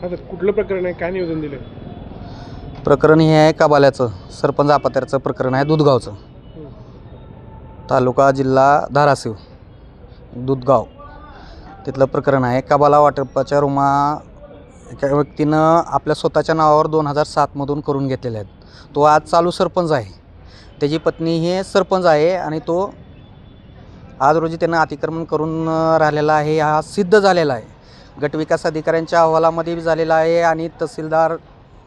हा सर कुठलं प्रकरण आहे? काय निवेदन दिलं प्रकरण हे आहे काबाल्याचं सरपंच आपत्याचं प्रकरण आहे दुधगावचं. तालुका जिल्हा धाराशिव दुधगाव. तिथलं प्रकरण आहे कबाला वाटपाच्या रुमा एका व्यक्तीनं आपल्या स्वतःच्या नावावर दोन हजार सातमधून करून घेतलेल्या आहेत. तो आज चालू सरपंच आहे. त्याची पत्नी हे सरपंच आहे आणि तो आज रोजी त्यानं अतिक्रमण करून राहिलेला आहे हा सिद्ध झालेला आहे. गटविकास अधिकाऱ्यांच्या अहवालामध्ये बी झालेला आहे आणि तहसीलदार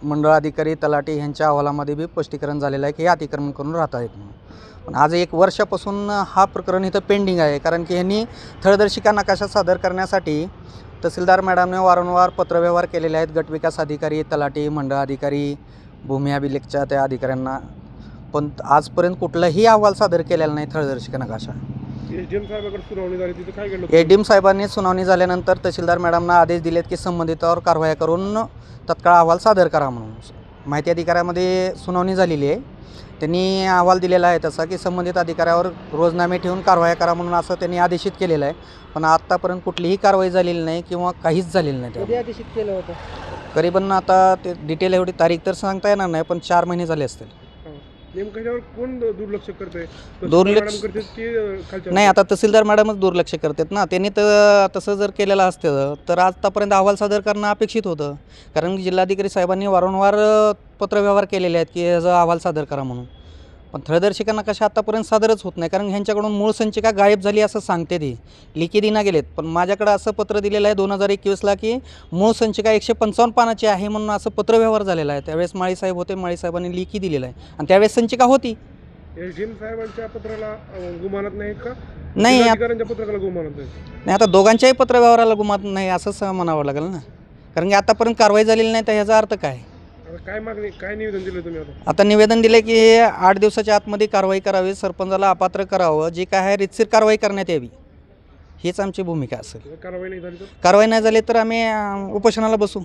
मंडळ अधिकारी तलाठी यांच्या अहवालामध्ये बी स्पष्टीकरण झालेलं आहे की हे अतिक्रमण करून राहत आहेत म्हणून. पण आज एक वर्षापासून हा प्रकरण इथं पेंडिंग आहे कारण की ह्यांनी थळदर्शिका नकाशा सादर करण्यासाठी तहसीलदार मॅडमने वारंवार पत्रव्यवहार केलेले आहेत. गटविकास अधिकारी तलाठी मंडळ अधिकारी भूमी अभिलेखच्या त्या अधिकाऱ्यांना. पण आजपर्यंत कुठलाही अहवाल सादर केलेला नाही थळदर्शिका नकाशा. एम साहेबाकडे सुनावणी झाली तिथं काय घडलं? ए डी एम साहेबांनी सुनावणी झाल्यानंतर तहसीलदार मॅडमना आदेश दिलेत की संबंधितावर कारवाया करून तत्काळ अहवाल सादर करा म्हणून. माहिती अधिकाऱ्यामध्ये सुनावणी झालेली आहे. त्यांनी अहवाल दिलेला आहे तसा की संबंधित अधिकाऱ्यावर रोजनामे ठेवून कारवाया करा म्हणून असं त्यांनी आदेशित केलेलं आहे. पण आत्तापर्यंत कुठलीही कारवाई झालेली नाही किंवा काहीच झालेलं नाही कधी त्यावर. आदेशित केलं होतं? करीबन आता ते डिटेल एवढी तारीख तर सांगता येणार नाही पण चार महिने झाले असतील. नेमकं ह्याच्यावर कोण द- दुर्लक्ष की खालच्या नाही आता तहसीलदार मॅडमच दुर्लक्ष करतात ना. त्यांनी तर तसं जर केलेलं असतं तर आतापर्यंत अहवाल सादर करणं अपेक्षित होतं. कारण जिल्हाधिकारी साहेबांनी वारंवार पत्रव्यवहार केलेले आहेत की याचा अहवाल सादर करा म्हणून. पण थळदर्शिका नकाशा आतापर्यंत सादरच होत नाही कारण ह्यांच्याकडून मूळ संचिका गायब झाली असं सांगते ती. लिखी दिना गेलेत पण माझ्याकडं असं पत्र दिलेलं आहे दोन हजार एकवीसला की मूळ संचिका एकशे पंचावन्न पानाची आहे म्हणून असं पत्रव्यवहार झालेला आहे. त्यावेळेस माळी साहेब होते माळी साहेबांनी लिखी दिलेलं आहे. आणि त्यावेळेस संचिका होती. साहेबांच्या पत्राला गुमानत नाहीत का? नाही गुमानत नाही आता दोघांच्याही पत्रव्यवहाराला गुमात नाही असंच म्हणावं लागेल ना. कारण की आतापर्यंत कारवाई झालेली नाही तर ह्याचा अर्थ काय? काय मागणी काय निवेदन दिलं तुम्ही आता? आता निवेदन दिले की हे आठ दिवसाच्या आतमध्ये कारवाई करावी सरपंचाला अपात्र करावं जे काय आहे रितसर कारवाई करण्यात यावी. हीच आमची भूमिका असेल. जर कारवाई नाही झाली तर? कारवाई नाही झाली तर आम्ही अं, उपोषणाला बसू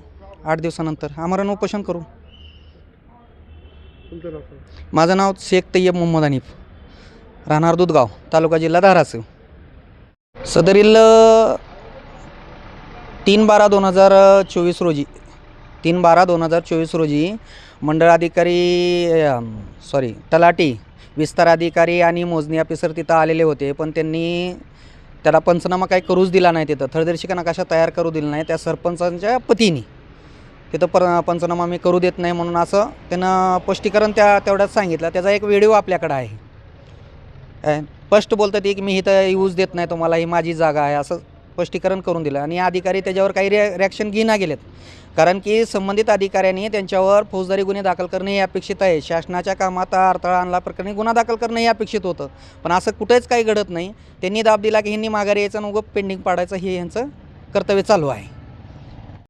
आठ दिवसानंतर. आमरण उपोषण करू. तुमचं नाव सांगा. माझं नाव शेख तय्यब मोहम्मद हनीफ. राहणार दुधगाव तालुका जिल्हा धाराशिव. सदरील अ, तीन बारा दोन हजार चोवीस रोजी तीन बारा दोन हजार चोवीस रोजी मंडळ अधिकारी सॉरी तलाटी विस्तार अधिकारी आणि मोजणी ऑफिसर तिथं आलेले होते. पण त्यांनी त्याला पंचनामा काही करूच दिला नाही तिथं. थरदर्शिका नकाशा तयार करू दिला नाही. त्या सरपंचांच्या पतीने तिथं पर पंचनामा मी करू देत नाही म्हणून असं त्यानं स्पष्टीकरण त्या तेवढ्यात सांगितलं. त्याचा एक व्हिडिओ आपल्याकडं आहे. स्पष्ट बोलतात की मी इथं यूज देत नाही तुम्हाला ही माझी जागा आहे. असं स्पष्टीकरण करून दिलं. आणि अधिकारी त्याच्यावर काही रि रिॲक्शन घेणा गेलेत. कारण की संबंधित अधिकाऱ्यांनी त्यांच्यावर फौजदारी गुन्हे दाखल करणे हे अपेक्षित आहे. शासनाच्या कामात अडथळा आणला प्रकरणी गुन्हा दाखल करणं हे अपेक्षित होतं. पण असं कुठेच काही घडत नाही. त्यांनी दाब दिला की ह्यांनी माघारी यायचं नको पेंडिंग पाडायचं हे यांचं कर्तव्य चालू आहे.